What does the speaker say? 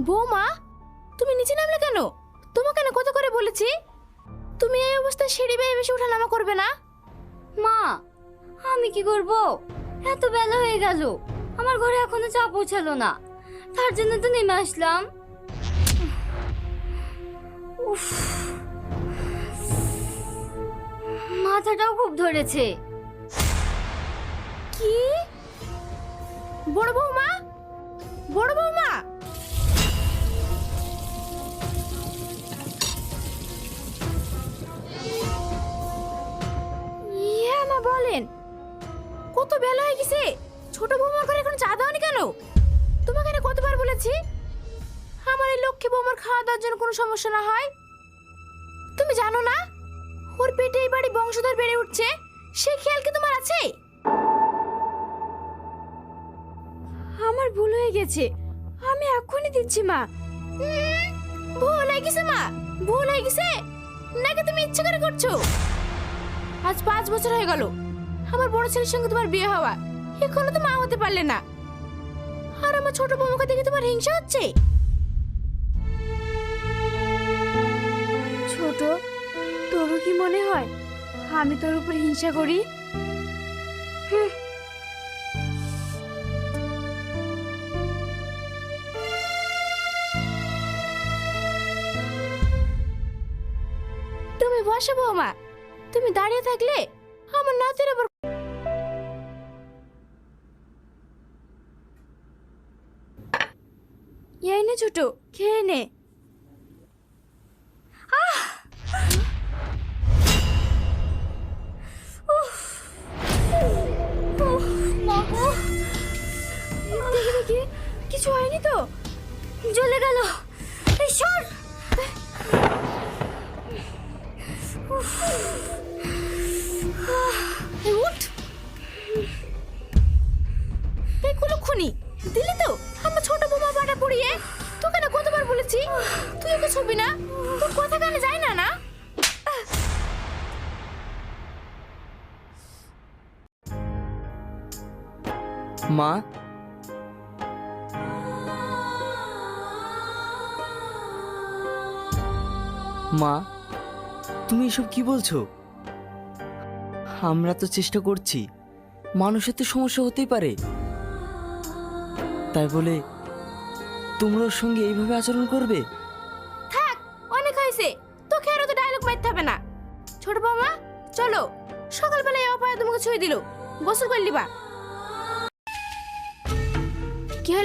বৌমা তুমি নিচে নামলে কেন? তোমাকে না কত করে বলেছি? তুমি এই অবস্থায় সিঁড়ি বেয়ে বেশি ওঠানামা করবে না? মা আমি কি করব? এত বেলা হয়ে গেল। আমার ঘরে এখনও চা পৌঁছালো না। তার জন্য তো নেমে আসলাম। উফ। মাথাটাও খুব ধরেছে। কি? বলেন? কত বেলা হয়ে গেছে? ছোট বৌমার ঘরে এখন চা দাওনি কেন? তোমাকে না কতবার বলেছি? আমার এই লক্ষ্মী বৌমার খাওয়া দাওয়ার জন্য কোনো সমস্যা না হয়। তুমি জানো না, ওর পেটে এই বাড়ি বংশধর বেড়ে উঠছে, সে খেয়াল কি তোমার আছে? আমার ভুল হয়ে গেছে, আমি এখনই দিচ্ছি, মা। ভুল হয়ে গেছে, মা? ভুল হয়ে গেছে? নাকি তুমি ইচ্ছে করে করছ? আজ পাঁচ বছর হয়ে গেল আমার বড় ছেলের সঙ্গে তোমার বিয়ে হওয়া। এখনও তো মা হতে পারলে না। আর আমার ছোট বৌমাকে দেখে তোমার হিংসা হচ্ছে? ছোট তোরও কি মনে হয় আমি তোর উপর হিংসা করি। তুমি বসো বৌমা। তুমি দাঁড়িয়ে থাকলে আমার নাতির আবার এই নে ছোট খেয়ে নে কিছু হয়নি তো জ্বলে গেল ঈশ্বর এই উঠ। এই কুলক্ষণি দিলি তো? আমার ছোট বোমা বাটা পড়িয়ে। তোকে না কতবার বলেছি? তুই ওকে ছবি না? তোর কথা কানে যায় না না? মা? মা, তুমি এসব কি বলছো? আমরা তো চেষ্টা করছি। মানুষের তো সমস্যা হতেই পারে। তাই বলে তোমরা ওর সঙ্গে এইভাবে আচরণ করবে? থাক, অনেক হয়েছে। তোকে আর তো ডায়লগ মারতে হবে না। ছোট বৌমা, চলো। সকালবেলায় অপায় তোমাকে ছুঁয়ে দিল। গোসল করলি বা কি হলো?